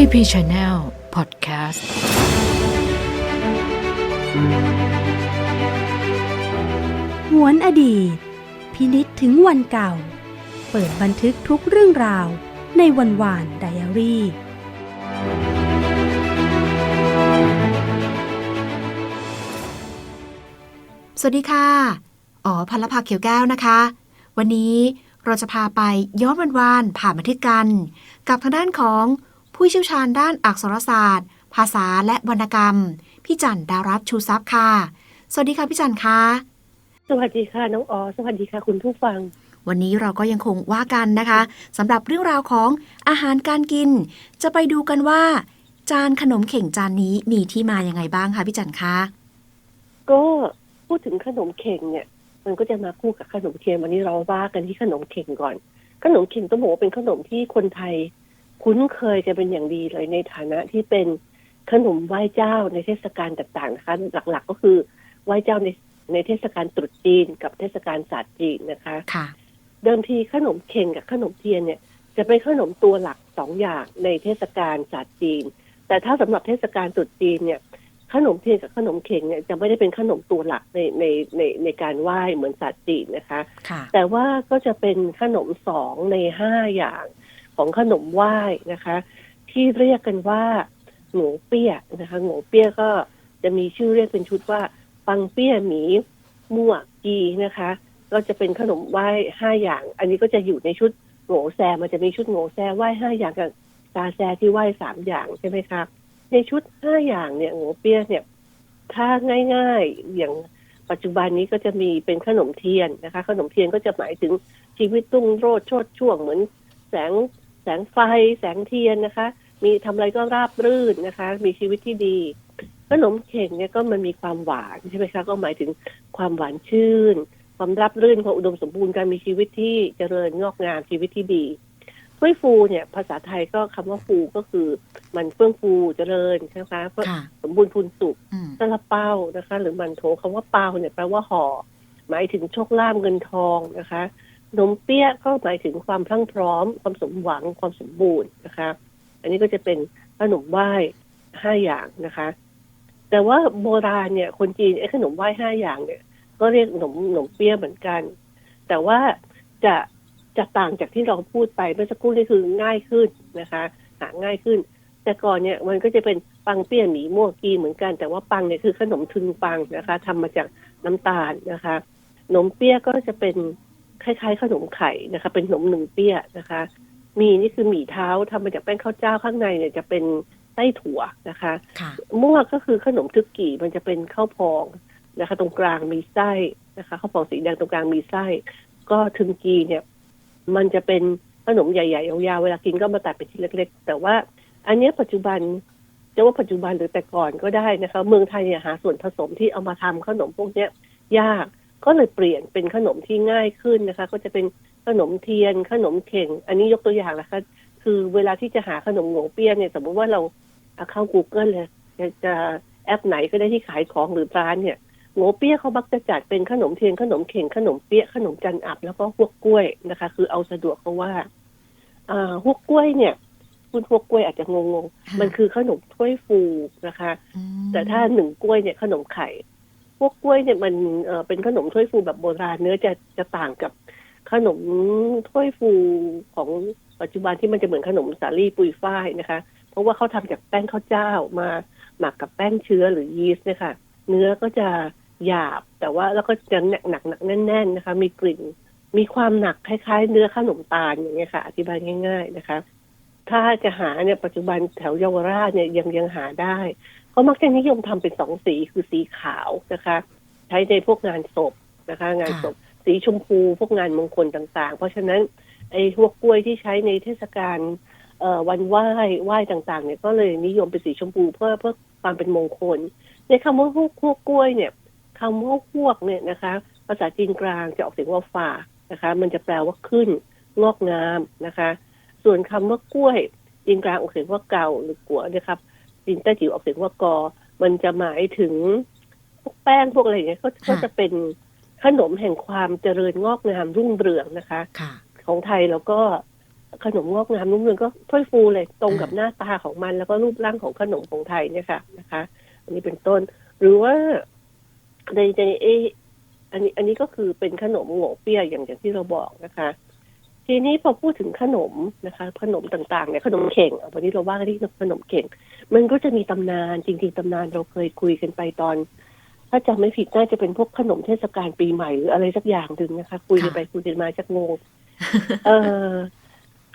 TP Channel Podcast หวนอดีต พินิษถึงวันเก่า เปิดบันทึกทุกเรื่องราวในวันวานไดอารี่ สวัสดีค่ะ อ๋อพันละภาเขียวแก้วนะคะ วันนี้เราจะพาไปย้อนวันวานผ่านบันทึกกัน กับทางด้านของ ผู้เชี่ยวชาญด้านอักษรศาสตร์ ภาษาและวรรณกรรม พี่จันดารัตน์ชูทรัพย์ค่ะ สวัสดีค่ะพี่จันคะสวัสดีค่ะน้องออสวัสดีค่ะคุณผู้ฟัง วันนี้เราก็ยังคงว่ากันนะคะสำหรับเรื่องราวของอาหารการกิน จะไปดูกันว่า จานขนมเข่งจานนี้มีที่มายังไงบ้างคะพี่จันคะก็พูดถึงขนมเข่งเนี่ย มันก็จะมาคู่กับขนมเทียนวันนี้เราว่ากันที่ขนมเข่งก่อน ขนมเข่งต้องบอกว่าเป็นขนมที่คนไทย คุ้นเคยกันเป็นอย่างดีเลยในฐานะที่เป็นขนมไหว้เจ้าในเทศกาลต่างๆนะคะ หลักๆก็คือไหว้เจ้าในในเทศกาลตรุษจีนกับเทศกาลศาสตร์จีนนะคะค่ะ เดิมทีขนมเข่งกับขนมเทียนเนี่ย จะเป็นขนมตัวหลักสองอย่างในเทศกาลศาสตร์จีน แต่ถ้าสำหรับเทศกาลตรุษจีนเนี่ย ขนมเทียนกับขนมเข่งเนี่ยจะไม่ได้เป็นขนมตัวหลักในในในในการไหว้เหมือนศาสตร์จีนนะคะค่ะแต่ว่าก็จะเป็นขนมสองในห้าอย่าง ของขนมไหว้นะคะ ที่เรียกกันว่าโง่เปี้ยนะคะโง่เปี้ยก็จะมีชื่อเรียกเป็นชุดว่า ปังเปี้ยหมีมั่วกีนะคะ ก็จะเป็นขนมไหว้ห้าอย่าง อันนี้ก็จะอยู่ในชุดโงแซมันจะมีชุดโงแซไหว้ห้าอย่างกับตาแซที่ไหว้สามอย่างใช่ไหมคะในชุดห้าอย่างเนี่ยโงเปี้ยเนี่ย ถ้าง่ายๆอย่างปัจจุบันนี้ก็จะมีเป็นขนมเทียนนะคะ ขนมเทียนก็จะหมายถึงชีวิตรุ่งโรจน์โชดช่วงเหมือนแสง แสงไฟแสงเทียนนะคะ มีทำอะไรก็ราบรื่นนะคะ มีชีวิตที่ดี ขนมเข่งเนี่ยก็มันมีความหวานใช่ไหมคะ ก็หมายถึงความหวานชื่น ความรับรื่นความอุดมสมบูรณ์การมีชีวิตที่เจริญงอกงามชีวิตที่ดีถ้วยฟูเนี่ย ภาษาไทยก็คำว่าฟูก็คือ มันเฟื่องฟูเจริญใช่ไหมคะค่ะสมบูรณ์พูนสุขอืมซาลาเปานะคะ หรือมันโถคำว่าเปาเนี่ยแปลว่าห่อหมายถึงโชคลาภเงินทองนะคะ นมเปี๊ยะก็หมายถึงความพรั่งพร้อม ความสมหวังความสมบูรณ์นะคะ อันนี้ก็จะเป็นขนมไหว้ห้าอย่างนะคะ แต่ว่าโบราณเนี่ย คนจีนไอ้ขนมไหว้ห้าอย่างเนี่ย ก็เรียกขนมขนมเปี๊ยะเหมือนกัน แต่ว่าจะจะต่างจากที่เราพูดไปเมื่อสักครู่นี่คือง่ายขึ้นนะคะหาง่ายขึ้น แต่ก่อนเนี่ยมันก็จะเป็นปังเปี้ยหมีม่วกีเหมือนกัน แต่ว่าปังเนี่ยคือขนมทุนปังนะคะทำมาจากน้ำตาลนะคะขนมเปี๊ยะก็จะเป็น คล้ายๆขนมไข่นะคะ เป็นขนมหนึ่งเปี๊ยะนะคะ มีนี่คือหมี่เท้าทำมาจากแป้งข้าวเจ้าข้างในเนี่ยจะเป็นไส้ถั่วนะคะค่ะมั่วก็คือขนมทึกกี่มันจะเป็นข้าวพองนะคะ ตรงกลางมีไส้นะคะข้าวพองสีแดงตรงกลางมีไส้ ก็ทึงกีเนี่ย มันจะเป็นขนมใหญ่ๆยาวๆเวลากินก็มาตัดเป็นชิ้นเล็ก ๆ แต่ว่า อันเนี้ยปัจจุบันจะว่าปัจจุบันหรือแต่ก่อนก็ได้นะคะ เมืองไทยเนี่ยหาส่วนผสมที่เอามาทำขนมพวกเนี้ยยาก ก็เลยเปลี่ยนเป็นขนมที่ง่ายขึ้นนะคะ ก็จะเป็นขนมเทียนขนมเข่ง อันนี้ยกตัวอย่างนะคะ คือเวลาที่จะหาขนมโงเปี้ยเนี่ยสมมุติว่าเราเข้า Google เลยจะจะแอปไหนก็ได้ที่ขายของหรือร้านเนี่ยโงเปี้ยเขามักจะจัดเป็นขนมเทียนขนมเข่งขนมเปี๊ยะขนมจันอับแล้วก็พวกกล้วยนะคะ คือเอาสะดวกเพราะว่าอ่าพวกกล้วยเนี่ยคุณพวกกล้วยอาจจะงงๆมันคือขนมถ้วยฟูนะคะ แต่ถ้าหนึ่งกล้วยเนี่ยขนมไข่ พวกกล้วยเนี่ยมันเอ่อเป็นขนมถ้วยฟูแบบโบราณเนื้อจะจะต่างกับขนมถ้วยฟูของปัจจุบันที่มันจะเหมือนขนมสาลี่ปุยฝ้ายนะคะ เพราะว่าเขาทำจากแป้งข้าวเจ้ามาหมักกับแป้งเชื้อหรือยีสต์เนะคะเนื้อก็จะหยาบแต่ว่าแล้วก็จะหนักหนักหนักแน่น ๆนะคะ มีกลิ่นมีความหนักคล้าย ๆ เนื้อขนมตาลอย่างเงี้ยค่ะ อธิบายง่าย ๆนะคะ ถ้าจะหาเนี่ยปัจจุบันแถวเยาวราชเนี่ยยังยังหาได้ เขามักจะนิยมทำเป็นสองสีคือสีขาวนะคะ ใช้ในพวกงานศพนะคะ งานศพสีชมพูพวกงานมงคลต่าง ๆ เพราะฉะนั้นไอ้พวกกล้วยที่ใช้ในเทศกาลเอ่อวันไหว้ไหว้ต่างๆ เนี่ยก็เลยนิยมเป็นสีชมพูเพื่อเพื่อความเป็นมงคล ในคำว่าพวกพวกกล้วยเนี่ยคำว่าพวกเนี่ยนะคะ ภาษาจีนกลางจะออกเสียงว่าฝ่านะคะ มันจะแปลว่าขึ้นงอกงามนะคะ ส่วนคำว่ากล้วยจีนกลางออกเสียงว่าเก่าหรือกัวนะครับ จีนใต้จิ๋วออกเสียงว่ากอ มันจะหมายถึงพวกแป้งพวกอะไรอย่างเงี้ยก็ก็จะเป็นขนมแห่งความเจริญงอกงามรุ่งเรืองนะคะ ค่ะ ของไทยเราก็ขนมงอกงามนุ่มเรืองก็ถ้วยฟูเลยตรงกับหน้าตาของมัน แล้วก็รูปร่างของขนมของไทยเนี่ยค่ะนะคะ อันนี้เป็นต้น หรือว่าในในเออันนี้อันนี้ก็คือเป็นขนมโง่เปี้ยอย่างอย่างที่เราบอกนะคะ ทีนี้พอพูดถึงขนมนะคะ ขนมต่างๆเนี่ยขนมเข่งเอาวันนี้เราว่ากันที่ขนมเข่ง มันก็จะมีตำนานจริงๆตำนานเราเคยคุยกันไปตอน ถ้าจำไม่ผิดน่าจะเป็นพวกขนมเทศกาลปีใหม่หรืออะไรสักอย่างหนึ่งนะคะ คุยกันไปคุยกันมาจากงงเออ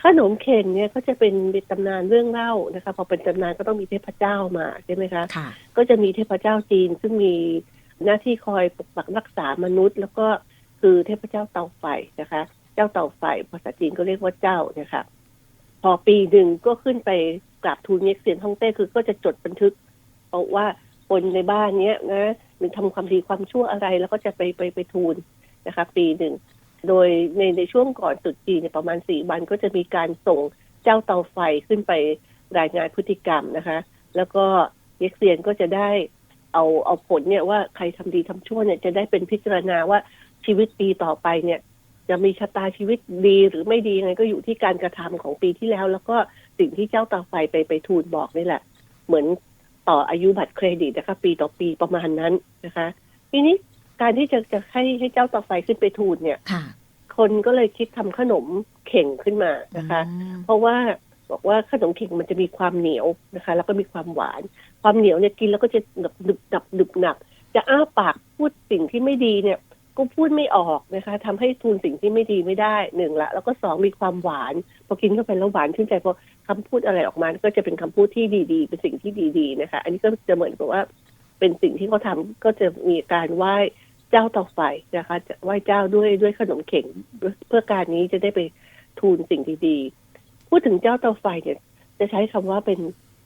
ขนมเข่งเนี่ยก็จะเป็นตำนานเรื่องเล่านะคะพอเป็นตำนานก็ต้องมีเทพเจ้ามาใช่ไหมคะค่ะก็จะมีเทพเจ้าจีนซึ่งมีหน้าที่คอยปกปักรักษามนุษย์ แล้วก็คือเทพเจ้าเตาไฟนะคะ เจ้าเต่าไฟภาษาจีนก็เรียกว่าเจ้าเนี่ยค่ะพอปีหนึ่งก็ขึ้นไปกราบทูลเง็กเซียนฮ่องเต้คือก็จะจดบันทึกเอาว่าคนในบ้านเนี้ยนะหรือทำความดีความชั่วอะไรแล้วก็จะไปไปไปทูลนะคะ ปีหนึ่งโดยในในช่วงก่อนตรุษจีนเนี่ยประมาณสี่วันก็จะมีการส่งเจ้าเตาไฟขึ้นไปรายงานพฤติกรรมนะคะ แล้วก็เยกเซียนก็จะได้เอาเอาผลเนี่ยว่าใครทำดีทำชั่วเนี่ยจะได้เป็นพิจารณาว่าชีวิตปีต่อไปเนี่ย จะมีชะตาชีวิตดีหรือไม่ดียังไงก็อยู่ที่การกระทำของปีที่แล้ว แล้วก็สิ่งที่เจ้าเตาไฟไปไปทูลบอกนี่แหละ เหมือนต่ออายุบัตรเครดิตนะคะ ปีต่อปีประมาณนั้นนะคะทีนี้การที่จะจะให้ให้เจ้าเตาไฟขึ้นไปทูลเนี่ยค่ะคนก็เลยคิดทำขนมเข่งขึ้นมานะคะอืมเพราะว่าบอกว่าขนมเข่งมันจะมีความเหนียวนะคะ แล้วก็มีความหวาน ความเหนียวเนี่ยกินแล้วก็จะหนึบหนึบหนับหนึบหนับจะอ้าปากพูดสิ่งที่ไม่ดีเนี่ย ก็พูดไม่ออกนะคะทำให้ทูลสิ่งที่ไม่ดีไม่ได้หนึ่งละ แล้วก็สองมีความหวานพอกินเข้าไปแล้วหวานชื่นใจพอคำพูดอะไรออกมาก็จะเป็นคำพูดที่ดีๆ เป็นสิ่งที่ดีๆนะคะ อันนี้ก็จะเหมือนกับว่าเป็นสิ่งที่เขาทำก็จะมีการไหว้เจ้าเตาไฟนะคะไหว้เจ้าด้วยด้วยขนมเข่งเพื่อการนี้จะได้ไปทูลสิ่งดีๆพูดถึงเจ้าเตาไฟเนี่ย จะใช้คำว่าเป็น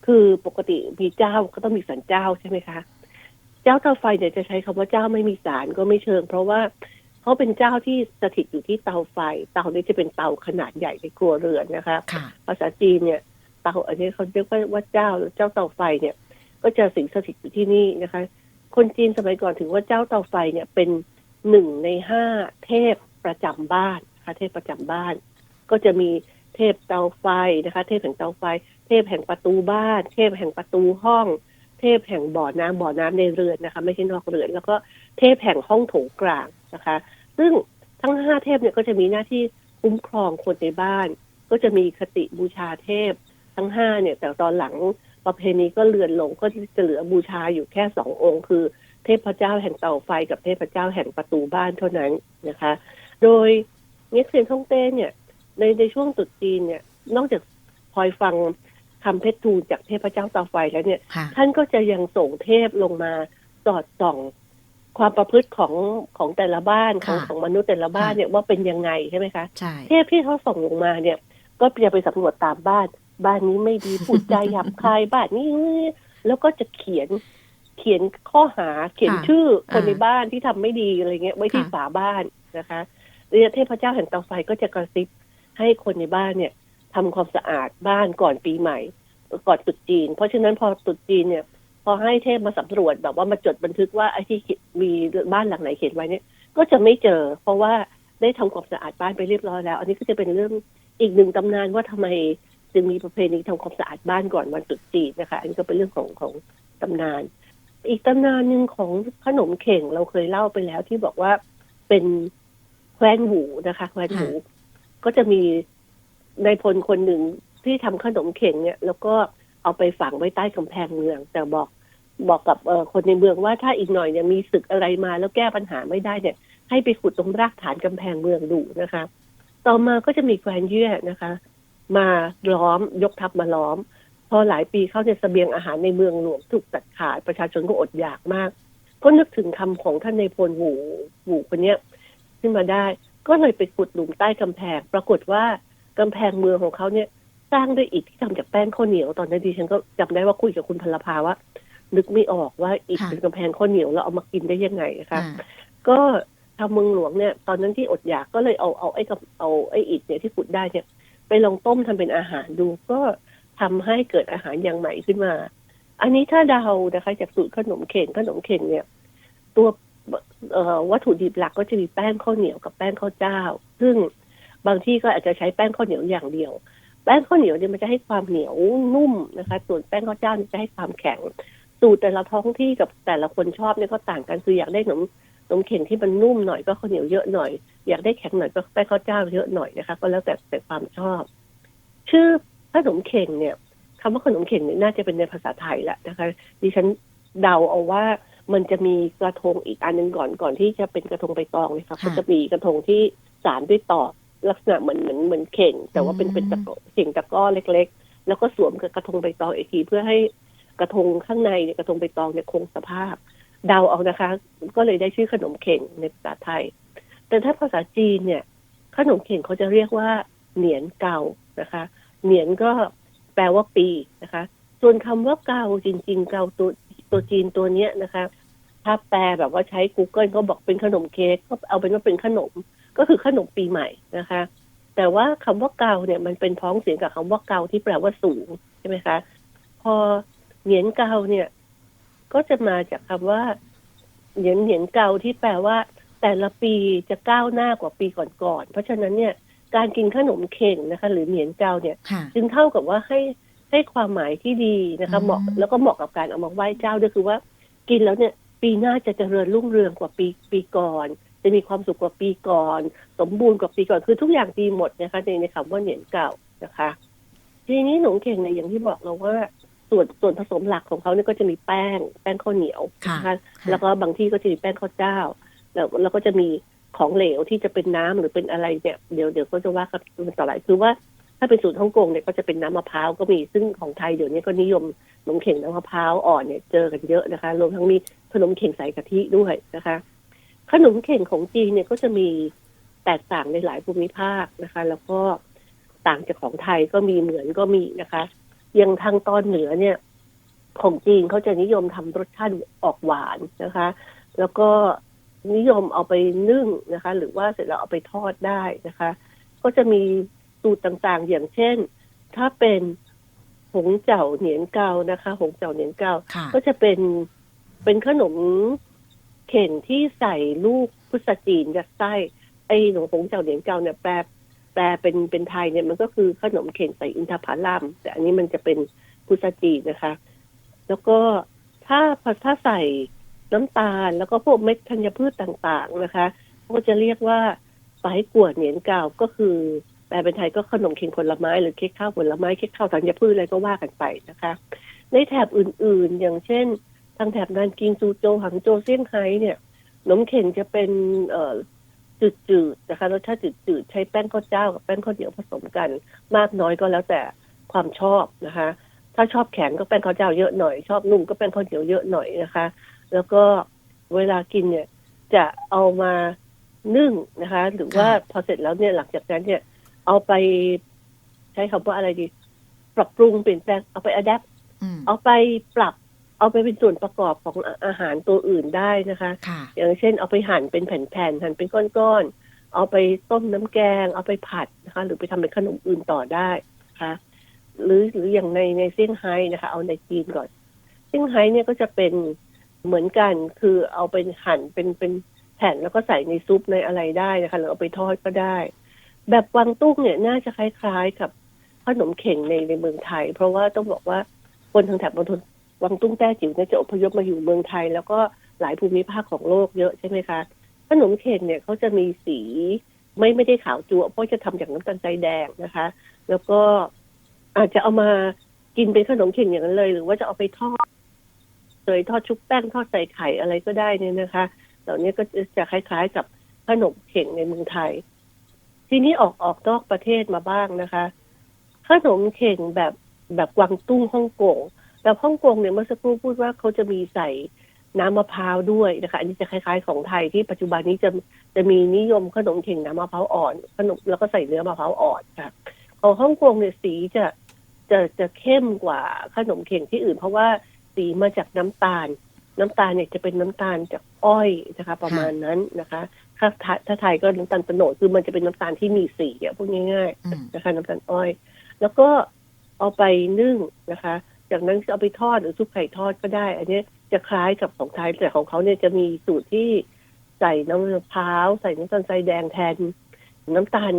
คือปกติมีเจ้าก็ต้องมีสันเจ้าใช่ไหมคะ เจ้าเตาไฟเนี่ยจะใช้คำว่าเจ้าไม่มีสารก็ไม่เชิง เพราะว่าเขาเป็นเจ้าที่สถิตอยู่ที่เตาไฟ เตานี้จะเป็นเตาขนาดใหญ่ในครัวเรือนนะคะค่ะภาษาจีนเนี่ยเตาอันนี้เขาเรียกว่าว่าเจ้าหรือเจ้าเตาไฟเนี่ย ก็จะสิงสถิตอยู่ที่นี่นะคะ คนจีนสมัยก่อนถือว่าเจ้าเตาไฟเนี่ยเป็นหนึ่งในห้าเทพประจำบ้านนะคะเทพประจำบ้าน ก็จะมีเทพเตาไฟนะคะ เทพแห่งเตาไฟ เทพแห่งประตูบ้าน เทพแห่งประตูห้อง เทพแห่งบ่อน้ำบ่อน้ำในเรือนนะคะ ไม่ใช่นอกเรือน แล้วก็เทพแห่งห้องโถงกลางนะคะ ซึ่งทั้งห้าเทพเนี่ยก็จะมีหน้าที่คุ้มครองคนในบ้าน ก็จะมีคติบูชาเทพทั้งห้าเนี่ย แต่ตอนหลังประเพณีก็เลือนลงก็จะเหลือบูชาอยู่แค่สององค์ คือ เทพเจ้าแห่งเตาไฟกับเทพเจ้าแห่งประตูบ้านเท่านั้นนะคะ โดยเง็กเซียนท่องเต้เนี่ยในในช่วงตรุษจีนเนี่ย นอกจากคอยฟัง คำเพชรทูลจากเทพเจ้าเตาไฟแล้วเนี่ยค่ะท่านก็จะยังส่งเทพลงมาสอดส่องความประพฤติของของแต่ละบ้านของค่ะของมนุษย์แต่ละบ้านค่ะเนี่ยว่าเป็นยังไงใช่ไหมคะใช่เทพที่เขาส่งลงมาเนี่ย ก็จะไปสำรวจตามบ้าน บ้านนี้ไม่ดีพูดจาหยาบคายบ้านนี้แล้วก็จะเขียนเขียนข้อหาเขียนค่ะชื่อคนอ่าในบ้านที่ทำไม่ดีอะไรเงี้ยไว้ที่ค่ะฝาบ้านนะคะเนี่ยเทพเจ้าแห่งเตาไฟก็จะกระซิบให้คนในบ้านเนี่ย ทำความสะอาดบ้านก่อนปีใหม่ ก่อนตรุษจีน เพราะฉะนั้นพอตรุษจีนเนี่ย พอให้เทพมาสำรวจแบบว่ามาจดบันทึกว่าไอ้ที่มีบ้านหลังไหนเขียนไว้เนี่ย ก็จะไม่เจอ เพราะว่าได้ทำความสะอาดบ้านไปเรียบร้อยแล้ว อันนี้ก็จะเป็นเรื่องอีกหนึ่งตำนานว่าทำไมจึงมีประเพณีทำความสะอาดบ้านก่อนวันตรุษจีนนะคะ อันนี้ก็เป็นเรื่องของของตำนาน อีกตำนานหนึ่งของขนมเข่งเราเคยเล่าไปแล้วที่บอกว่าเป็นแคว้นหูนะคะแคว้นหูก็จะมี นายพลคนหนึ่งที่ทำขนมเข่งเนี่ย แล้วก็เอาไปฝังไว้ใต้กำแพงเมือง แต่บอกบอกกับคนในเมืองว่าถ้าอีกหน่อยเนี่ยมีศึกอะไรมาแล้วแก้ปัญหาไม่ได้เนี่ย ให้ไปขุดตรงรากฐานกำแพงเมืองดูนะคะ ต่อมาก็จะมีแควนเยื่อนะคะ มาล้อมยกทัพมาล้อม พอหลายปีเข้าเนี่ยเสบียงอาหารในเมืองหลวงถูกตัดขาดประชาชนก็อดอยากมาก ก็นึกถึงคำของท่านในพลหูหูคนเนี้ยขึ้นมาได้ ก็เลยไปขุดหลุมใต้กำแพงปรากฏว่า กำแพงเมืองของเขาเนี่ยสร้างด้วยอิฐที่ทำจากแป้งข้าวเหนียวตอนนั้นดิฉันก็จำได้ว่าคุยกับคุณพลภาว่า นึกไม่ออกว่าอิฐค่ะเป็นกำแพงข้าวเหนียวแล้วเอามากินได้ยังไงนะคะอ่าก็ทางเมืองหลวงเนี่ย ตอนนั้นที่อดอยากก็เลยเอาเอาไอ้กับเอาไอ้อิฐเนี่ยที่ขุดได้เนี่ย ไปลองต้มทำเป็นอาหารดูก็ทำให้เกิดอาหารอย่างใหม่ขึ้นมา อันนี้ถ้าเดานะคะ จากสูตรขนมเข่งขนมเข่งเนี่ย ตัวเอ่อวัตถุดิบหลักก็จะมีแป้งข้าวเหนียวกับแป้งข้าวเจ้า ซึ่ง บางที่ก็อาจจะใช้แป้งข้าวเหนียวอย่างเดียว แป้งข้าวเหนียวเนี่ยมันจะให้ความเหนียวนุ่มนะคะ ส่วนแป้งข้าวเจ้าเนี่ยจะให้ความแข็ง สูตรแต่ละท้องที่กับแต่ละคนชอบเนี่ยก็ต่างกันคืออยากได้ขนมขนมเข่งที่มันนุ่มหน่อยก็ข้าวเหนียวเยอะหน่อย อยากได้แข็งหน่อยก็แป้งข้าวเจ้าเยอะหน่อยนะคะ ก็แล้วแต่แต่ความชอบ ชื่อขนมเข่งเนี่ยคำว่าขนมเข่งเนี่ยน่าจะเป็นในภาษาไทยแหละนะคะดิฉันเดาเอาว่ามันจะมีกระทงอีกอันหนึ่งก่อนก่อนที่จะเป็นกระทงใบตองเลยค่ะก็จะมีกระทงที่สารด้วยตอก ลักษณะเหมือนเหมือนเหมือนเข่ง แต่ว่าเป็นเป็นตะกอเข่งตะกร้อเล็ก ๆ แล้วก็สวมกับกระทงใบตองอีกทีเพื่อให้กระทงข้างในเนี่ยกระทงใบตองเนี่ยคงสภาพ เดาเอานะคะ ก็เลยได้ชื่อขนมเข่งในภาษาไทย แต่ถ้าภาษาจีนเนี่ย ขนมเข่งเขาจะเรียกว่า เหนียนเกานะคะ เหนียนก็แปลว่าปีนะคะ ส่วนคำว่าเกาจริง ๆ เกาตัวตัวจีนตัวเนี้ยนะคะ ถ้าแปลแบบว่าใช้ Google ก็บอกเป็นขนมเค้กก็เอาเป็นว่าเป็นขนม ก็คือขนมปีใหม่นะคะ แต่ว่าคำว่าเกาเนี่ยมันเป็นพ้องเสียงกับคำว่าเกาที่แปลว่าสูงใช่ไหมคะ พอเหนียนเกาเนี่ย ก็จะมาจากคำว่าเหนียนเหนียนเกาที่แปลว่า แต่ละปีจะก้าวหน้ากว่าปีก่อนๆเพราะฉะนั้นเนี่ยการกินขนมเข่งนะคะ หรือเหนียนเกาเนี่ยค่ะจึงเท่ากับว่าให้ให้ความหมายที่ดีนะคะอืมเหมาะแล้วก็เหมาะกับการเอามาไหว้เจ้าด้วยคือว่า กินแล้วเนี่ย ปีหน้าจะเจริญรุ่งเรืองกว่าปีปีก่อน จะมีความสุขกว่าปีก่อน สมบูรณ์กว่าปีก่อนคือทุกอย่างดีหมดนะคะในในคำว่าเหนียนเก่านะคะ ทีนี้หนมเข่งเนี่ยอย่างที่บอกเราว่าส่วนส่วนผสมหลักของเขาเนี่ยก็จะมีแป้ง แป้งข้าวเหนียวค่ะนะคะแล้วก็บางที่ก็จะมีแป้งข้าวเจ้า แล้วแล้วก็จะมีของเหลวที่จะเป็นน้ำหรือเป็นอะไรเนี่ยเดี๋ยวเดี๋ยวก็จะว่ากันต่อหลายคือว่าถ้าเป็นสูตรฮ่องกงเนี่ยก็จะเป็นน้ำมะพร้าวก็มีซึ่งของไทยเดี๋ยวนี้ก็นิยมขนมเข่งน้ำมะพร้าวอ่อนเนี่ยเจอกันเยอะนะคะรวมทั้งมีขนมเข่งใส่กะทิด้วยนะคะ ขนมเข่งของจีนเนี่ยก็จะมีแตกต่างในหลายภูมิภาคนะคะ แล้วก็ต่างจากของไทยก็มีเหมือนก็มีนะคะอย่างทางตอนเหนือเนี่ย ของจีนเขาจะนิยมทำรสชาติออกหวานนะคะ แล้วก็นิยมเอาไปนึ่งนะคะ หรือว่าเสร็จแล้วเอาไปทอดได้นะคะ ก็จะมีสูตรต่างๆ อย่างเช่น ถ้าเป็นหงเจ๋าเหนียนเกานะคะ หงเจ๋าเหนียนเกาค่ะก็จะเป็นเป็นขนม เข่งที่ใส่ลูกพุทธจีนยัดไส้ไอ้หนมหงเจ๋าเหนียนเกาเนี่ยแปลแปลเป็นเป็นไทยเนี่ยมันก็คือขนมเข่งใส่อินทผลัมแต่อันนี้มันจะเป็นพุทธจีนนะคะ แล้วก็ถ้าถ้าใส่น้ำตาลแล้วก็พวกเม็ดธัญพืชต่างๆนะคะก็จะเรียกว่าสายกวดเหนียนเกาก็คือแปลเป็นไทยก็ขนมเค็งผลไม้หรือเค้กข้าวผลไม้เค้กข้าวธัญพืชอะไรก็ว่ากันไปนะคะ ในแถบอื่นๆ อย่างเช่น ทางแถบนานกิงซูโจวหังโจวเซี่ยงไฮ้เนี่ยขนมเข่งจะเป็นเอ่อจืดๆนะคะรสชาติจืดๆใช้แป้งข้าวเจ้ากับแป้งข้าวเหนียวผสมกัน มากน้อยก็แล้วแต่ความชอบนะคะ ถ้าชอบแข็งก็แป้งข้าวเจ้าเยอะหน่อย ชอบนุ่มก็แป้งข้าวเหนียวเยอะหน่อยนะคะ แล้วก็เวลากินเนี่ยจะเอามานึ่งนะคะ หรือว่าพอเสร็จแล้วเนี่ยหลังจากนั้นเนี่ย เอาไปใช้คำว่าอะไรดี ปรับปรุงเปลี่ยนแปลงเอาไปอัดแอปอืมเอาไปปรับ เอาไปเป็นส่วนประกอบของอาอาหารตัวอื่นได้นะคะ ค่ะ อย่างเช่นเอาไปหั่นเป็นแผ่นๆหั่นเป็นก้อนๆเอาไปต้มน้ำแกง เอาไปผัดนะคะ หรือไปทำเป็นขนมอื่นต่อได้นะคะหรือหรืออย่างในในเซี่ยงไฮ้นะคะ เอาในจีนก่อนเซี่ยงไฮ้เนี่ยก็จะเป็นเหมือนกันคือเอาไปหั่นเป็นเป็นแผ่นแล้วก็ใส่ในซุปในอะไรได้นะคะหรือเอาไปทอดก็ได้ แบบกวางตุ้งเนี่ยน่าจะคล้ายๆกับขนมเข่งในในเมืองไทย เพราะว่าต้องบอกว่าคนทางแถบมณฑลก วางตุ้งแต้จิ๋วเนี่ยจะอพยพมาอยู่เมืองไทย แล้วก็หลายภูมิภาคของโลกเยอะใช่ไหมคะ ขนมเข่งเนี่ยเขาจะมีสีไม่ไม่ได้ขาวจั่วเพราะจะทำจากน้ำตาลทรายแดงนะคะ แล้วก็อาจจะเอามากินเป็นขนมเข่งอย่างนั้นเลย หรือว่าจะเอาไปทอดเลยทอดชุบแป้งทอดใส่ไข่อะไรก็ได้เนี่ยนะคะ เหล่านี้ก็จะคล้ายๆกับขนมเข่งในเมืองไทย ทีนี้ออกออกนอกประเทศมาบ้างนะคะ ขนมเข่งแบบแบบกวางตุ้งฮ่องกง แบบฮ่องกงเนี่ยเมื่อสักครู่พูดว่าเขาจะมีใส่น้ำมะพร้าวด้วยนะคะ อันนี้จะคล้ายๆของไทยที่ปัจจุบันนี้จะจะมีนิยมขนมเข่งน้ำมะพร้าวอ่อน ขนมแล้วก็ใส่เนื้อมะพร้าวอ่อนค่ะของฮ่องกงเนี่ยสีจะจะจะเข้มกว่าขนมเข่งที่อื่น เพราะว่าสีมาจากน้ำตาล น้ำตาลเนี่ยจะเป็นน้ำตาลจากอ้อยนะคะ ประมาณนั้นนะคะถ้าถ้าถ้าไทยก็น้ำตาลโตโนดคือมันจะเป็นน้ำตาลที่มีสีอะพูดง่ายๆอืมนะคะ น้ำตาลอ้อย แล้วก็เอาไปนึ่งนะคะ จากนั้นจะเอาไปทอดหรือซุปไข่ทอดก็ได้ อันนี้จะคล้ายกับของไทยแต่ของเขาเนี่ยจะมีสูตรที่ใส่น้ำมะพร้าวใส่น้ำตาลทรายแดงแทน น้ำตาล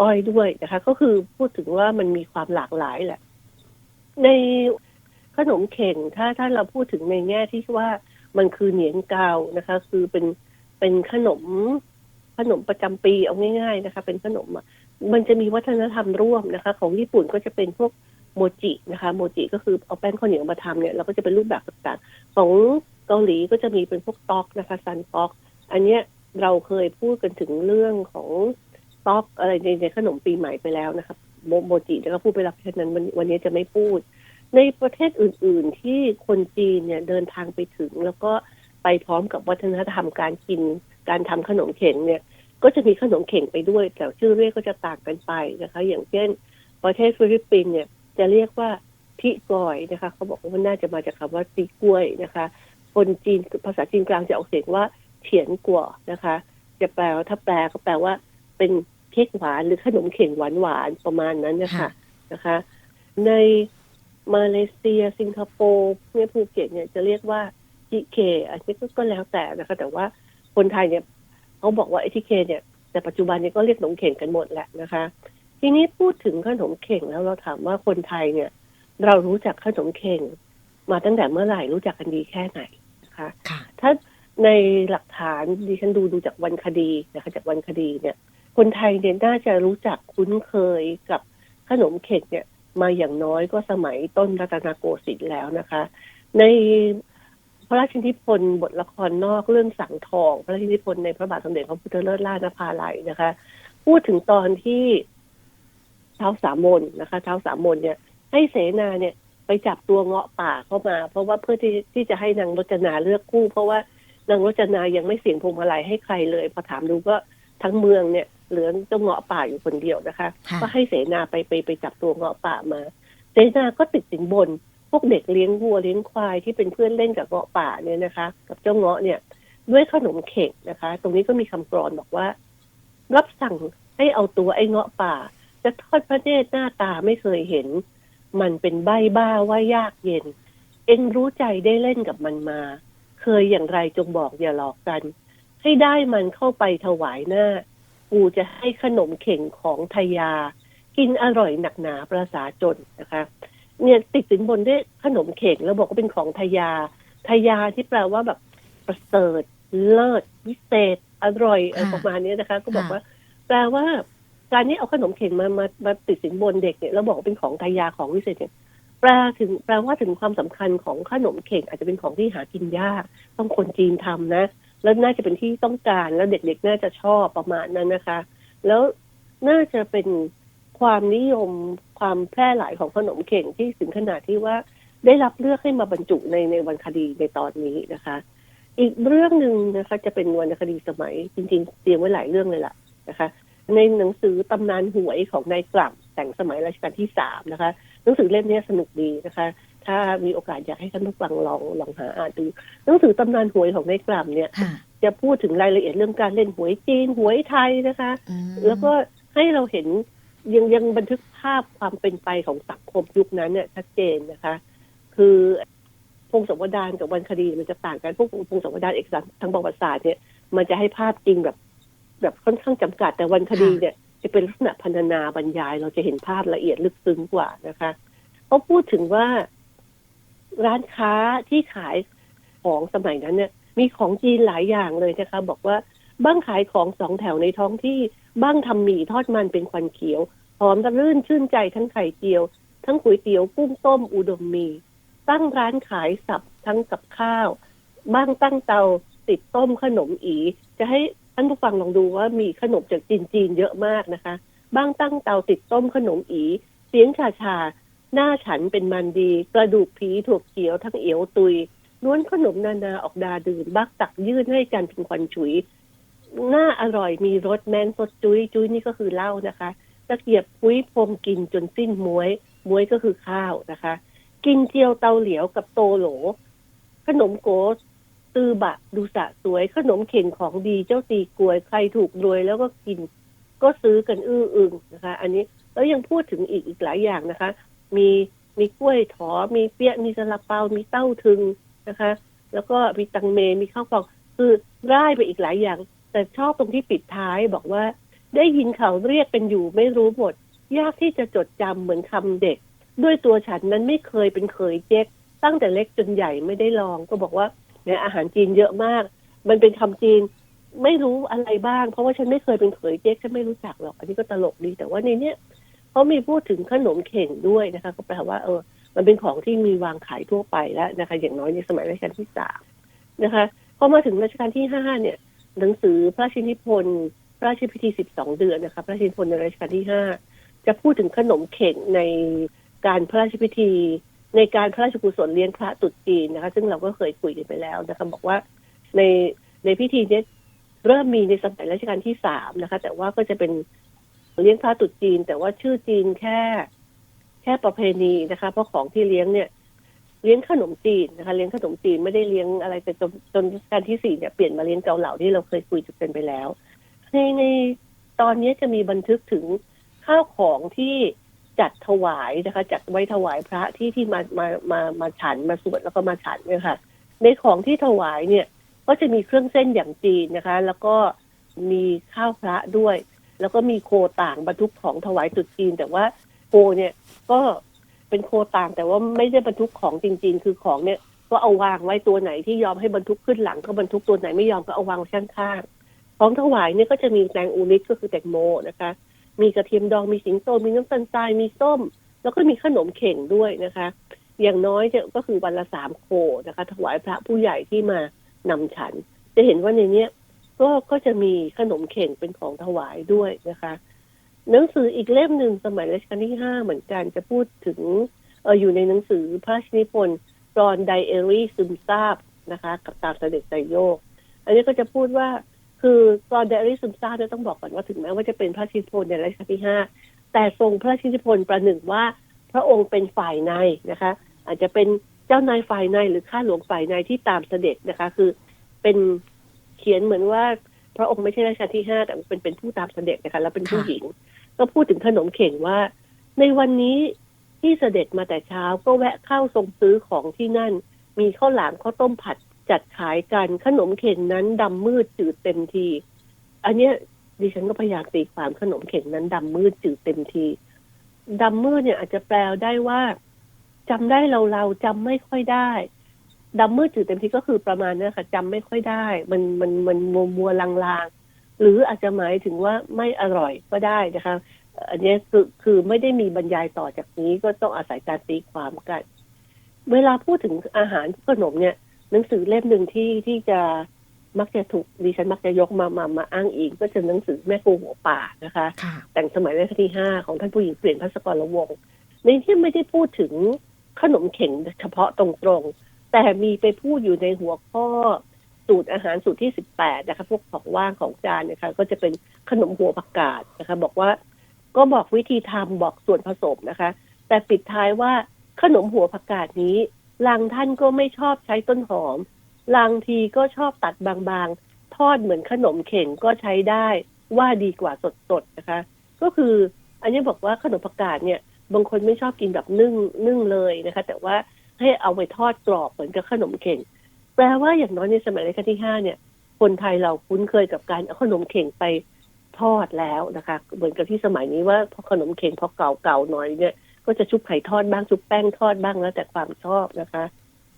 อ้อยด้วยนะคะ ก็คือพูดถึงว่ามันมีความหลากหลายแหละ ในขนมเข่งถ้าถ้าเราพูดถึงในแง่ที่ว่ามันคือเหนียนกาวนะคะ คือเป็นเป็นขนมขนมประจำปีเอาง่าย ๆนะคะ เป็นขนมอะมันจะมีวัฒนธรรมร่วมนะคะ ของญี่ปุ่นก็จะเป็นพวก โมจินะคะโมจิก็คือเอาแป้งข้าวเหนียวมาทำเนี่ยเราก็จะเป็นรูปแบบต่างๆ ของเกาหลีก็จะมีเป็นพวกต๊อกนะคะซันต๊อก อันเนี้ยเราเคยพูดกันถึงเรื่องของต๊อกอะไรในในขนมปีใหม่ไปแล้วนะคะโมโมจิแล้วก็พูดไปแล้วเพราะฉะนั้นวันวันนี้จะไม่พูด ในประเทศอื่น ๆ ที่คนจีนเนี่ยเดินทางไปถึง แล้วก็ไปพร้อมกับวัฒนธรรมการกิน การทำขนมเข่งเนี่ย ก็จะมีขนมเข่งไปด้วยแต่ชื่อเรียกก็จะต่างกันไปนะคะ อย่างเช่น ประเทศฟิลิปปินส์เนี่ย จะเรียกว่าพิกอยนะคะเขาบอกว่ามันน่าจะมาจากคำว่าตีกล้วยนะคะ คนจีนภาษาจีนกลางจะออกเสียงว่าเฉียนกัวนะคะ จะแปลว่าถ้าแปลก็แปลว่าเป็นเค้กหวานหรือขนมเข่งหวานหวานๆประมาณนั้นนะคะค่ะนะคะ ในมาเลเซีย สิงคโปร์เนี่ยภูเก็ตเนี่ยจะเรียกว่าจิเคอันนี้ก็ก็แล้วแต่นะคะ แต่ว่าคนไทยเนี่ยเขาบอกว่าไอทิเคเนี่ยแต่ปัจจุบันนี้ก็เรียกขนมเข่งกันหมดแหละนะคะ ทีนี้พูดถึงขนมเข่งแล้วเราถามว่าคนไทยเนี่ย เรารู้จักขนมเข่ง มาตั้งแต่เมื่อไหร่รู้จักกันดีแค่ไหนนะคะค่ะถ้าในหลักฐานดิฉันดูดูจากวันคดีนะคะจากวันคดีเนี่ย คนไทยเนี่ยน่าจะรู้จักคุ้นเคยกับขนมเข่งเนี่ย มาอย่างน้อยก็สมัยต้นรัตนโกสินทร์แล้วนะคะ ในพระราชนิพนธ์บทละครนอกเรื่องสังทอง พระราชนิพนธ์ในพระบาทสมเด็จพระพุทธเลิศล่านภาลัยนะคะ พูดถึงตอนที่ เท้าสามมนนะคะเท้าสามมนเนี่ย ให้เสนาเนี่ยไปจับตัวเงาะป่าเข้ามา เพราะว่าเพื่อที่ที่จะให้นางรจนาเลือกคู่ เพราะว่านางรจนายังไม่เสียงพวงมาลัยให้ใครเลยพอถามดูก็ทั้งเมืองเนี่ยเหลือเจ้าเงาะป่าอยู่คนเดียวนะคะค่ะก็ให้เสนาไปไปไปจับตัวเงาะป่ามา เสนาก็ติดสินบน พวกเด็กเลี้ยงวัวเลี้ยงควายที่เป็นเพื่อนเล่นกับเงาะป่าเนี่ยนะคะ กับเจ้าเงาะเนี่ย ด้วยขนมเข่งนะคะ ตรงนี้ก็มีคำกรอนบอกว่า รับสั่งให้เอาตัวไอ้เงาะป่า จะทอดพระเนตรหน้าตาไม่เคยเห็น มันเป็นใบบ้าว่ายากเย็น เอ็งรู้ใจได้เล่นกับมันมา เคยอย่างไรจงบอกอย่าหลอกกัน ให้ได้มันเข้าไปถวายหน้า กูจะให้ขนมเข่งของทยา กินอร่อยหนักหนาประสาจนนะคะ เนี่ยติดสินบนด้วยขนมเข่งแล้วบอกว่าเป็นของทยา ทยาที่แปลว่าแบบประเสริฐเลิศวิเศษอร่อยอะไรค่ะประมาณนี้นะคะ ก็บอกค่ะว่า แปลว่า การนี้เอาขนมเข่งมามามาติดสินบนเด็กเนี่ยแล้วบอกว่าเป็นของทายาของวิเศษเนี่ยแปลถึงแปลว่าถึงความสำคัญของขนมเข่งอาจจะเป็นของที่หากินยากต้องคนจีนทำนะ แล้วน่าจะเป็นที่ต้องการแล้วเด็กๆน่าจะชอบประมาณนั้นนะคะ แล้วน่าจะเป็นความนิยมความแพร่หลายของขนมเข่งที่ถึงขนาดที่ว่าได้รับเลือกให้มาบรรจุในในวันคดีในตอนนี้นะคะ อีกเรื่องหนึ่งนะคะจะเป็นวรรณคดีสมัยจริง ๆ เตรียมไว้หลายเรื่องเลยล่ะนะคะ ในหนังสือตำนานหวยของนายกล่ำแต่งสมัยรัชกาลที่สามนะคะ หนังสือเล่มนี้สนุกดีนะคะ ถ้ามีโอกาสอยากให้ท่านผู้ฟังลองลองหาอ่านดู หนังสือตำนานหวยของนายกล่ำเนี่ยค่ะจะพูดถึงรายละเอียดเรื่องการเล่นหวยจีนหวยไทยนะคะอืมแล้วก็ให้เราเห็นยังยังบันทึกภาพความเป็นไปของสังคมยุคนั้นเนี่ยชัดเจนนะคะ คือพงศาวดารกับวันคดีมันจะต่างกันพวกพงศาวดารเอกสารทางประวัติศาสตร์เนี่ยมันจะให้ภาพจริงแบบ แบบค่อนข้างจำกัดแต่วันคดีเนี่ย จะเป็นลักษณะพรรณนาบรรยาย เราจะเห็นภาพละเอียดลึกซึ้งกว่านะคะเขาพูดถึงว่าร้านค้าที่ขายของสมัยนั้นเนี่ย มีของจีนหลายอย่างเลยนะคะ บอกว่าบ้างขายของสองแถวในท้องที่บ้างทำหมี่ทอดมันเป็นควันเขียวหอมระรื่นชื่นใจทั้งไข่เจียว ทั้งก๋วยเตี๋ยวกุ้งต้มอุดมมี ตั้งร้านขายสับทั้งกับข้าว บ้างตั้งเตาติดต้มขนมอี จะให้ ท่านผู้ฟังลองดูว่ามีขนมจากจีนจีนๆเยอะมากนะคะบ้างตั้งเตาติดต้มขนมอี เสียงชาชา หน้าฉันเป็นมันดี กระดูกผีถั่วเขียวทั้งเอียวตุยล้วนขนมนานาออกดาดื่นบักตักยื่นให้กันเป็นควันฉุย หน้าอร่อยมีรสแมนสดจุยจุ้ยนี่ก็คือเหล้านะคะตะเกียบพุ้ยพรมกินจนสิ้นมวยมวยก็คือข้าวนะคะ กินเจียวเตาเหลียวกับโตโหล ขนมโก ตือบะดูสะสวยขนมเข่งของดีเจ้าตีกลวย ใครถูกรวยแล้วก็กิน ก็ซื้อกันอื้ออึงนะคะ อันนี้แล้วยังพูดถึงอีกอีกหลายอย่างนะคะ มีมีกล้วยถอมีเปี๊ยะมีซาลาเปา มีเต้าถึงนะคะ แล้วก็มีตังเมมีข้าวกล่องคือร่ายไปอีกหลายอย่าง แต่ชอบตรงที่ปิดท้ายบอกว่า ได้ยินเขาเรียกเป็นอยู่ไม่รู้หมด ยากที่จะจดจำเหมือนคำเด็ก ด้วยตัวฉันนั้นไม่เคยเป็นเคยเจ๊กตั้งแต่เล็กจนใหญ่ไม่ได้ลองก็บอกว่า เนี่ยอาหารจีนเยอะมาก มันเป็นคำจีนไม่รู้อะไรบ้าง เพราะว่าฉันไม่เคยเป็นเขยเจ๊กฉันไม่รู้จักหรอก อันนี้ก็ตลกดี แต่ว่าในเนี้ยเขามีพูดถึงขนมเข่งด้วยนะคะ ก็แปลว่า เออ มันเป็นของที่มีวางขายทั่วไปแล้วนะคะ อย่างน้อยในสมัยรัชกาลที่สามนะคะพอมาถึงรัชกาลที่ห้าเนี่ย หนังสือพระราชนิพนธ์พระราชพิธีสิบสองเดือนนะคะ พระราชนิพนธ์ในรัชกาลที่ห้าจะพูดถึงขนมเข่งในการพระราชพิธี ในการพระราชกุศลเลี้ยงพระตรุษจีนนะคะ ซึ่งเราก็เคยคุยกันไปแล้วนะคะบอกว่าในในพิธีเนี้ยเริ่มมีในสมัยรัชกาลที่สามนะคะ แต่ว่าก็จะเป็นเลี้ยงพระตรุษจีน แต่ว่าชื่อจีนแค่ แค่ประเพณีนะคะ เพราะของที่เลี้ยงเนี่ย เลี้ยงขนมจีนนะคะ เลี้ยงขนมจีนไม่ได้เลี้ยงอะไรแต่จนจนรัชกาลที่สี่เนี่ยเปลี่ยนมาเลี้ยงเกาเหลาที่เราเคยคุยกันไปแล้วในในตอนนี้จะมีบันทึกถึงข้าวของที่ จัดถวายนะคะ จัดไว้ถวายพระที่ที่มามามามาฉันมาสวดแล้วก็มาฉันเนี่ยค่ะ ในของที่ถวายเนี่ย ก็จะมีเครื่องเส้นอย่างจีนนะคะ แล้วก็มีข้าวพระด้วย แล้วก็มีโคต่างบรรทุกของถวายตรุษจีน แต่ว่าโคเนี่ยก็เป็นโคต่างแต่ว่าไม่ได้บรรทุกของจริง ๆ คือของเนี่ยก็เอาวางไว้ตัวไหนที่ยอมให้บรรทุกขึ้นหลังก็บรรทุกตัวไหนไม่ยอมก็เอาวางข้างๆของถวายเนี่ยก็จะมีแตงอูนิดก็คือแตงโมนะคะ มีกระเทียมดองมีสิงโตมีน้ำตาลทรายมีส้ม แล้วก็มีขนมเข่งด้วยนะคะ อย่างน้อยจะก็คือวันละสามโคนะคะ ถวายพระผู้ใหญ่ที่มานำฉัน จะเห็นว่าในเนี้ยก็ก็จะมีขนมเข่งเป็นของถวายด้วยนะคะ หนังสืออีกเล่มหนึ่งสมัยรัชกาลที่ห้าเหมือนกันจะพูดถึงเอออยู่ในหนังสือพระราชนิพนธ์รอนไดเอรี่ซึมซาบนะคะ กับตามเสด็จไตโยก อันนี้ก็จะพูดว่า คือกรอนไดอรี่ซึมซาเนี่ยต้องบอกก่อนว่าถึงแม้ว่าจะเป็นพระชนิพนธ์ในรัชกาลที่ห้าแต่ทรงพระชนิพนธ์ประหนึ่งว่า พระองค์เป็นฝ่ายในนะคะ อาจจะเป็นเจ้านายฝ่ายในหรือข้าหลวงฝ่ายในที่ตามเสด็จนะคะ คือเป็นเขียนเหมือนว่าพระองค์ไม่ใช่รัชกาลที่ห้าแต่เป็นเป็นผู้ตามเสด็จนะคะ แล้วเป็นผู้หญิง ก็พูดถึงขนมเข่งว่า ในวันนี้ที่เสด็จมาแต่เช้าก็แวะเข้าทรงซื้อของที่นั่น มีข้าวหลามข้าวต้มผัด จัดขายกันขนมเข่งนั้นดำมืดจืดเต็มที อันเนี้ยดิฉันก็พยายามตีความขนมเข่งนั้นดำมืดจืดเต็มทีดำมืดเนี่ยอาจจะแปลได้ว่าจำได้เราเราจำไม่ค่อยได้ดำมืดจืดเต็มทีก็คือประมาณนี้ค่ะจำไม่ค่อยได้ มันมันมันมัวมัวลางลางหรืออาจจะหมายถึงว่าไม่อร่อยก็ได้นะคะ อันนี้คือคือไม่ได้มีบรรยายต่อจากนี้ก็ต้องอาศัยการตีความกัน เวลาพูดถึงอาหารขนมเนี่ย หนังสือเล่มหนึ่งที่ที่จะมักจะถูกดิฉันมักจะยกมามามาอ้างอิงก็จะหนังสือแม่ครูหัวป่านะคะค่ะแต่งสมัยรัชกาลที่ห้าของท่านผู้หญิงเปลี่ยนพัสกรละวงศ์ในที่ไม่ได้พูดถึงขนมเข่งเฉพาะตรงๆ แต่มีไปพูดอยู่ในหัวข้อสูตรอาหารสูตรที่สิบแปดนะคะ พวกของว่างของจานนะคะ ก็จะเป็นขนมหัวผักกาดนะคะ บอกว่าก็บอกวิธีทำบอกส่วนผสมนะคะ แต่ปิดท้ายว่าขนมหัวผักกาดนี้ ลางท่านก็ไม่ชอบใช้ต้นหอม ลางทีก็ชอบตัดบางๆ ทอดเหมือนขนมเข่งก็ใช้ได้ว่าดีกว่าสดๆนะคะ ก็คืออันนี้บอกว่าขนมผักกาดเนี่ย บางคนไม่ชอบกินแบบนึ่งนึ่งเลยนะคะ แต่ว่าให้เอาไปทอดกรอบเหมือนกับขนมเข่ง แปลว่าอย่างน้อยในสมัยรัชกาลที่ห้าเนี่ย คนไทยเราคุ้นเคยกับการเอาขนมเข่งไปทอดแล้วนะคะ เหมือนกับที่สมัยนี้ว่าพอขนมเข่งพอเก่าๆหน่อยเนี่ย ก็จะชุบไข่ทอดบ้างชุบแป้งทอดบ้างแล้วแต่ความชอบนะคะ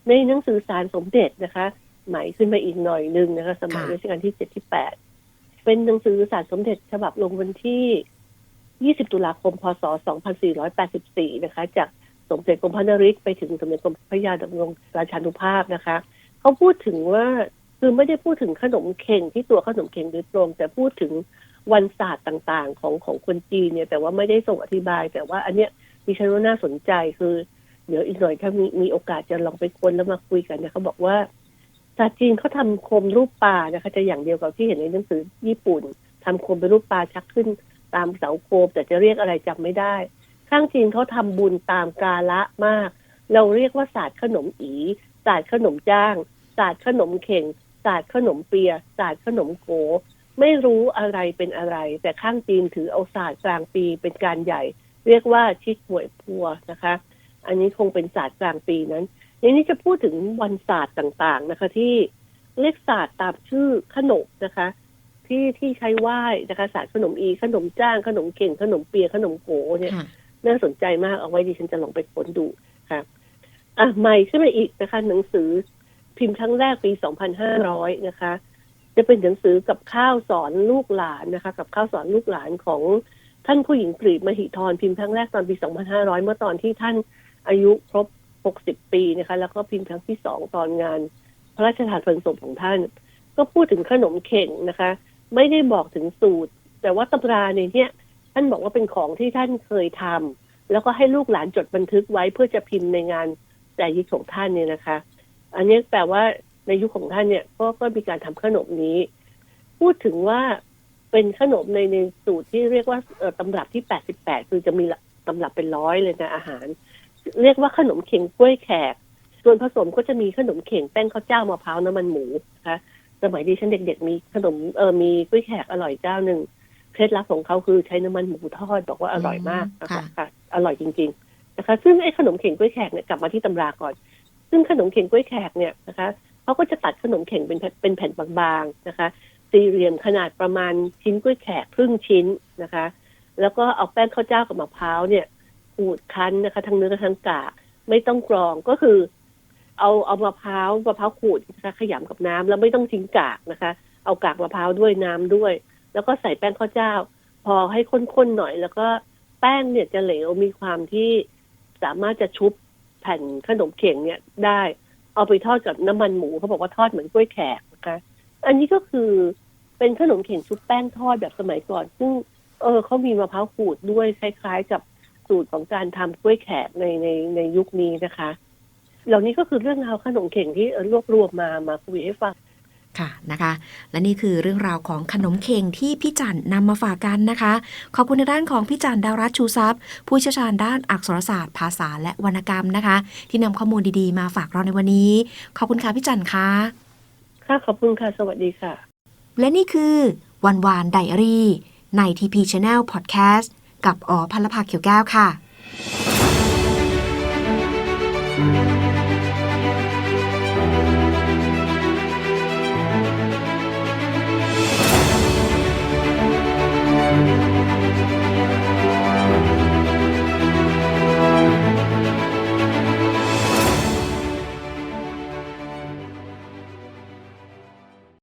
ในหนังสือสารสมเด็จนะคะหม่ขึ้นมาอีกหน่อยหนึงนะคะ สมัยรัชกาลที่เจ็ดที่แปดเป็นหนังสือสารสมเด็จฉบับลงวันที่ 20 ตุลาคม พศ 2484 นะคะ จากสมเด็จกรมพระนริศไปถึงสมเด็จกรมพระยาดำรงราชานุภาพนะคะ เขาพูดถึงว่าคือไม่ได้พูดถึงขนมเข่งที่ตัวขนมเข่งโดยตรง แต่พูดถึงวันศาสตร์ต่างๆ ของของคนจีนเนี่ย แต่ว่าไม่ได้ส่งอธิบาย แต่ว่าอันเนี้ย ดิฉันว่าน่าสนใจคือ เดี๋ยวอีกหน่อยถ้ามีมีโอกาสจะลองไปค้นแล้วมาคุยกันเนี่ยเขาบอกว่าศาติจีนเขาทำโคมรูปปลานะคะ จะอย่างเดียวกับที่เห็นในหนังสือญี่ปุ่นทำโคมเป็นรูปปลาชักขึ้นตามเสาโคม แต่จะเรียกอะไรจำไม่ได้ ข้างจีนเขาทำบุญตามกาละมาก เราเรียกว่าศาสตร์ขนมอีศาสตร์ขนมจ้างศาสตร์ขนมเข่งศาสตร์ขนมเปียศาสตร์ขนมโก ไม่รู้อะไรเป็นอะไร แต่ข้างจีนถือเอาศาสตร์กลางปีเป็นการใหญ่ เรียกว่าชิดหวยพัวนะคะ อันนี้คงเป็นศาสตร์กลางปีนั้นในนี้จะพูดถึงวันศาสตร์ต่างๆนะคะ ที่เรียกศาสตร์ตามชื่อขนมนะคะทที่ที่ใช้ไหว้นะคะศาสตร์ขนมอีขนมจ้างขนมเข่งขนมเปียขนมโกเนี่ยค่ะน่าสนใจมากเอาไว้ดิฉันจะลองไปค้นดูค่ะอะใหม่ขึ้นมาอีกนะคะ หนังสือพิมพ์ครั้งแรกปี2500นะคะ จะเป็นหนังสือกับข้าวสอนลูกหลานนะคะ กับข้าวสอนลูกหลานของ ท่านผู้หญิงกรีบมหิธรพิมพ์ครั้งแรกตอนปี 2500 เมื่อตอนที่ท่านอายุครบ 60 ปีนะคะ แล้วก็พิมพ์ครั้งที่สองตอนงาน พระราชทานเพลิงศพของท่าน ก็พูดถึงขนมเข่งนะคะ ไม่ได้บอกถึงสูตร แต่ว่าตำราในเนี้ยท่านบอกว่าเป็นของที่ท่านเคยทำแล้วก็ให้ลูกหลานจดบันทึกไว้เพื่อจะพิมพ์ในงานแต่ยิกของท่านเนี่ยนะคะ อันนี้แปลว่าในยุคของท่านเนี่ยก็ก็มีการทำขนมนี้ พูดถึงว่า เป็นขนมในในสูตรที่เรียกว่าเอ่อตำรับที่ 88 คือจะมีตำรับเป็นร้อยเลยนะอาหาร เรียกว่าขนมเข่งกล้วยแขก ส่วนผสมก็จะมีขนมเข่งแป้งข้าวเจ้ามะพร้าวน้ำมันหมูนะคะสมัยดิฉันเด็ก ๆ มีขนมเออมีกล้วยแขกอร่อยเจ้าหนึ่งเคล็ดลับของเขาคือใช้น้ำมันหมูทอดบอกว่าอร่อยมากนะคะค่ะค่ะอร่อยจริง ๆ นะคะ ซึ่งไอ้ขนมเข่งกล้วยแขกเนี่ยกลับมาที่ตำราก่อน ซึ่งขนมเข่งกล้วยแขกเนี่ยนะคะเขาก็จะตัดขนมเข่งเป็นแผ่นเป็นแผ่นบางๆนะคะ สี่เหลี่ยมขนาดประมาณชิ้นกล้วยแขกครึ่งชิ้นนะคะ แล้วก็เอาแป้งข้าวเจ้ากับมะพร้าวเนี่ยขูดคั้นนะคะ ทั้งเนื้อและทั้งกากไม่ต้องกรองก็คือ เอาเอามะพร้าวมะพร้าวขูดนะคะขยำกับน้ำแล้วไม่ต้องทิ้งกากนะคะ เอากากมะพร้าวด้วยน้ำด้วย แล้วก็ใส่แป้งข้าวเจ้า พอให้ข้นๆหน่อย แล้วก็แป้งเนี่ยจะเหลวมีความที่สามารถจะชุบแผ่นขนมเข่งเนี่ยได้ เอาไปทอดกับน้ำมันหมูเขาบอกว่าทอดเหมือนกล้วยแขกนะคะ อันนี้ก็คือเป็นขนมเข่งชุบแป้งทอดแบบสมัยก่อน ซึ่งเออเขามีมะพร้าวขูดด้วยคล้าย ๆ กับสูตรของการทำกล้วยแขกในในในยุคนี้นะคะ เหล่านี้ก็คือเรื่องราวขนมเข่งที่รวบรวมมามาคุยให้ฟังค่ะนะคะ และนี่คือเรื่องราวของขนมเข่งที่พี่จันนำมาฝากกันนะคะ ขอบคุณในด้านของพี่จันดาวรัตชูทรัพย์ ผู้เชี่ยวชาญด้านอักษรศาสตร์ ภาษาและวรรณกรรมนะคะ ที่นำข้อมูลดีๆมาฝากเราในวันนี้ ขอบคุณค่ะพี่จันค่ะ ค่ะขอบคุณค่ะ สวัสดีค่ะ และนี่คือวันวานไดอารี่ ใน TP Channel Podcast กับอ๋อพันลภาเขียวแก้วค่ะ